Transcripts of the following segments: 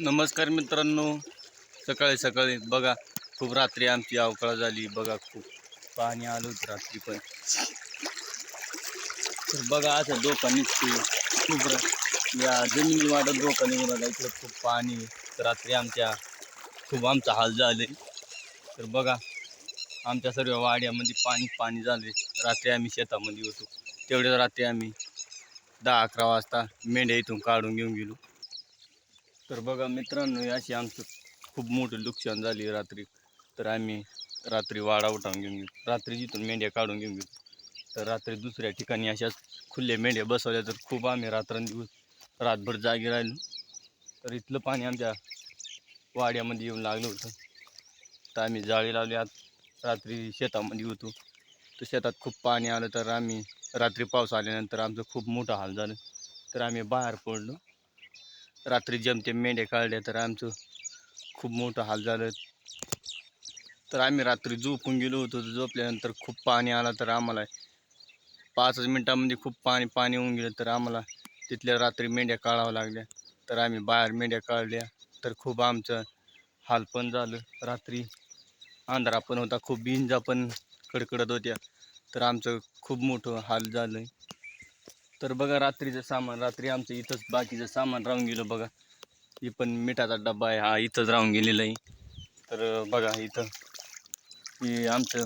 नमस्कार मित्रांनो. सकाळी सकाळी बघा खूप रात्री आमची अवकाळ झाली. बघा खूप पाणी आलोच रात्री पण. तर बघा असं डोका खूप या जमिनी वाटत डोका निघून आला. इकडं खूप पाणी रात्री आमच्या खूप आमचा हाल झाले तर बघा आमच्या सर्व वाड्यामध्ये पाणी पाणी झाले रात्री आम्ही शेतामध्ये होतो. तेवढ्या रात्री आम्ही दहा अकरा वाजता मेंढ्या इथून काढून घेऊन गेलो. तर बघा मित्रांनो अशी आमचं खूप मोठं नुकसान झाली रात्री. तर आम्ही रात्री वाडा उठावून घेऊन घेऊ रात्री जिथून मेंढ्या काढून घेऊन घेऊ तर रात्री दुसऱ्या ठिकाणी अशाच खुल्ल्या मेंढ्या बसवल्या तर खूप आम्ही रात्रंदिवस रातभर जागी राहिलो. तर इथलं पाणी आमच्या वाड्यामध्ये येऊन लागलं होतं. तर आम्ही जाळी लावली. आज रात्री शेतामध्ये होतो. तर शेतात खूप पाणी आलं. तर आम्ही रात्री पाऊस आल्यानंतर आमचं खूप मोठं हाल झालं. तर आम्ही बाहेर पडलो. रात्री जमते मेंढ्या काढल्या तर आमचं खूप मोठं हाल झालं. तर आम्ही रात्री झोपून गेलो होतो झोपल्यानंतर खूप पाणी आला तर आम्हाला पाचच मिनटामध्ये खूप पाणी पाणी होऊन गेलं तर आम्हाला तिथल्या रात्री मेंढ्या काढाव्या लागल्या. तर आम्ही बाहेर मेंढ्या काढल्या तर खूप आमचं हाल पण झालं. रात्री अंधारा पण होता खूप बिंजा पण कडकडत होत्या तर आमचं खूप मोठं हाल झालं तर बघा रात्रीचं सामान रात्री आमचं इथंच बाकीचं सामान राहून गेलं बघा. ही पण मिठाचा डब्बा आहे हा इथंच राहून गेलेला आहे. तर बघा इथं. ही आमचं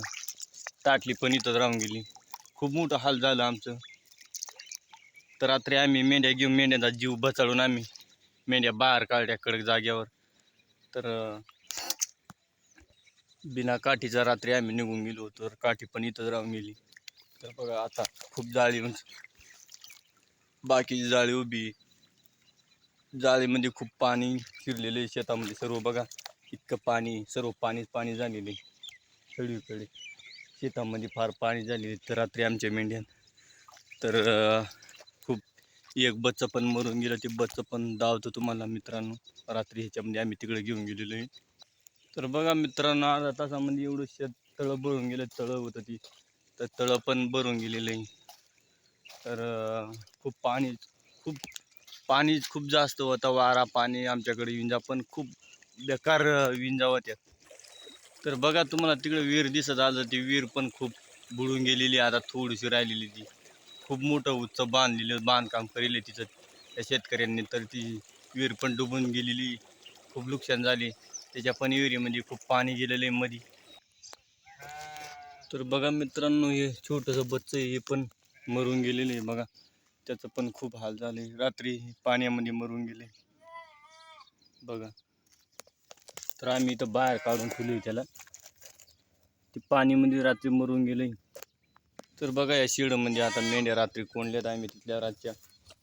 ताटली पण इथंच राहून गेली. खूप मोठं हाल झालं आमचं. तर रात्री आम्ही मेंढ्या घेऊन मेंढ्याचा जीव बचाळून आम्ही मेंढ्या बाहेर काढल्या कडक जाग्यावर तर बिना काठीचा रात्री आम्ही निघून गेलो तर काठी पण इथंच राहून गेली. तर बघा आता खूप जाळी म्हणजे बाकीची जाळी उभी जाळीमध्ये खूप पाणी शिरलेलं आहे शेतामध्ये. सर्व बघा इतकं पाणी सर्व पाणीच पाणी झालेलं आहे. सगळीकडे शेतामध्ये फार पाणी झालेले तर रात्री आमच्या मेंढ्यान तर खूप एक बच्चा पण मरून गेलं. ते बच्चं पण दावतं तुम्हाला मित्रांनो. रात्री ह्याच्यामध्ये आम्ही तिकडे घेऊन गेलेलो आहे. तर बघा मित्रांनो अर्धा तासामध्ये एवढं शेत तळं भरून गेलं. तळं होतं ती. तर तळं पण भरून गेलेलं आहे. तर खूप पाणी खूप पाणी खूप जास्त होतं वारा पाणी आमच्याकडे विंजा पण खूप बेकार विंजा होत्या. तर बघा तुम्हाला तिकडे विहीर दिसत आलं ती विहीर पण खूप बुडून गेलेली आहे, आता थोडीशी राहिलेली ती. खूप मोठं उच्च बांधलेलं बांधकाम करेल तिचं त्या शेतकऱ्यांनी. तर ती विहीर पण डुबून गेलेली खूप नुकसान झाले. त्याच्या पण विहिरीमध्ये खूप पाणी गेलेलं आहे मध्ये तर बघा मित्रांनो हे छोटंसं बच्चं हे पण मरून गेलेले आहे. बघा त्याचं पण खूप हाल झाले. रात्री पाण्यामध्ये मरून गेले. बघा. तर आम्ही इथं बाहेर काढून ठेवली त्याला. ते पाणीमध्ये रात्री मरून गेले. तर बघा या शिडमध्ये आता मेंढ्या रात्री कोंडल्यात आम्ही तिथल्या रातच्या.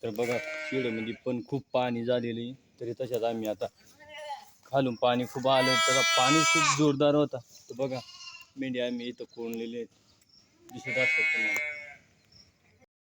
तर बघा शिडमध्ये पण खूप पाणी झालेलं. आहे तरी तशाच आम्ही आता खालून पाणी खूप आलं. त्याचा पाणी खूप जोरदार होता. तर बघा मेंढ्या आम्ही इथं कोंडलेले आहेत. दिसत असतात तुम्हाला.